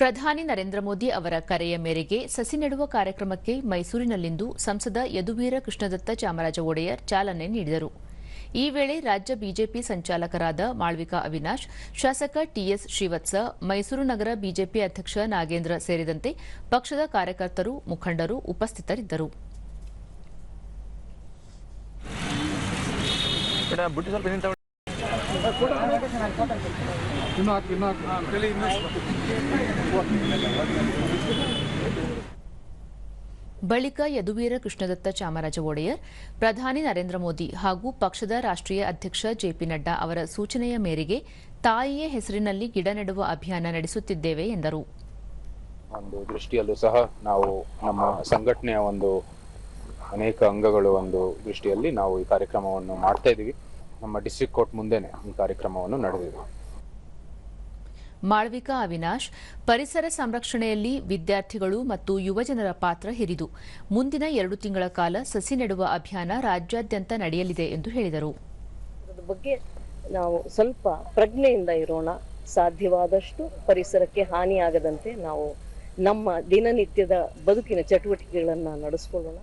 ಪ್ರಧಾನಿ ನರೇಂದ್ರ ಮೋದಿ ಅವರ ಕರೆಯ ಮೇರೆಗೆ ಸಸಿ ನೆಡುವ ಕಾರ್ಯಕ್ರಮಕ್ಕೆ ಮೈಸೂರಿನಲ್ಲಿಂದು ಸಂಸದ ಯದುವೀರ ಕೃಷ್ಣದತ್ತ ಚಾಮರಾಜ ಒಡೆಯರ್ ಚಾಲನೆ ನೀಡಿದರು. ಈ ವೇಳೆ ರಾಜ್ಯ ಬಿಜೆಪಿ ಸಂಚಾಲಕರಾದ ಮಾಳ್ವಿಕಾ ಅವಿನಾಶ್, ಶಾಸಕ ಟಿಎಸ್ ಶ್ರೀವತ್ಸ, ಮೈಸೂರು ನಗರ ಬಿಜೆಪಿ ಅಧ್ಯಕ್ಷ ನಾಗೇಂದ್ರ ಸೇರಿದಂತೆ ಪಕ್ಷದ ಕಾರ್ಯಕರ್ತರು, ಮುಖಂಡರು ಉಪಸ್ಥಿತರಿದ್ದರು. ಇನ್ನು ಬಳಿಕ ಯದುವೀರ ಕೃಷ್ಣದತ್ತ ಚಾಮರಾಜ ಒಡೆಯರ್, ಪ್ರಧಾನಿ ನರೇಂದ್ರ ಮೋದಿ ಹಾಗೂ ಪಕ್ಷದ ರಾಷ್ಟ್ರೀಯ ಅಧ್ಯಕ್ಷ ಜೆಪಿ ನಡ್ಡಾ ಅವರ ಸೂಚನೆಯ ಮೇರೆಗೆ ತಾಯಿಯ ಹೆಸರಿನಲ್ಲಿ ಗಿಡ ನೆಡುವ ಅಭಿಯಾನ ನಡೆಸುತ್ತಿದ್ದೇವೆ ಎಂದರು. ಒಂದು ದೃಷ್ಟಿಯಲ್ಲೂ ಸಹ ನಾವು ನಮ್ಮ ಸಂಘಟನೆಯ ಒಂದು ಅನೇಕ ಅಂಗಗಳು ಒಂದು ದೃಷ್ಟಿಯಲ್ಲಿ ನಾವು ಈ ಕಾರ್ಯಕ್ರಮವನ್ನು ಮಾಡ್ತಾ ಇದ್ದೀವಿ. ನಮ್ಮ ಡಿಸ್ಟ್ರಿಕ್ಟ್ ಕೋರ್ಟ್ ಮುಂದೆನೆ ಈ ಕಾರ್ಯಕ್ರಮವನ್ನು ನಡೆದಿದೆ. ಮಾಳ್ವಿಕಾ ಅವಿನಾಶ್, ಪರಿಸರ ಸಂರಕ್ಷಣೆಯಲ್ಲಿ ವಿದ್ಯಾರ್ಥಿಗಳು ಮತ್ತು ಯುವಜನರ ಪಾತ್ರ ಹಿರಿದು. ಮುಂದಿನ ಎರಡು ತಿಂಗಳ ಕಾಲ ಸಸಿ ನೆಡುವ ಅಭಿಯಾನ ರಾಜ್ಯಾದ್ಯಂತ ನಡೆಯಲಿದೆ ಎಂದು ಹೇಳಿದರು. ಬಗ್ಗೆ ನಾವು ಸ್ವಲ್ಪ ಪ್ರಜ್ಞೆಯಿಂದ ಇರೋಣ. ಸಾಧ್ಯವಾದಷ್ಟು ಪರಿಸರಕ್ಕೆ ಹಾನಿಯಾಗದಂತೆ ನಾವು ನಮ್ಮ ದಿನನಿತ್ಯದ ಬದುಕಿನ ಚಟುವಟಿಕೆಗಳನ್ನು ನಡೆಸ್ಕೊಳ್ಳೋಣ.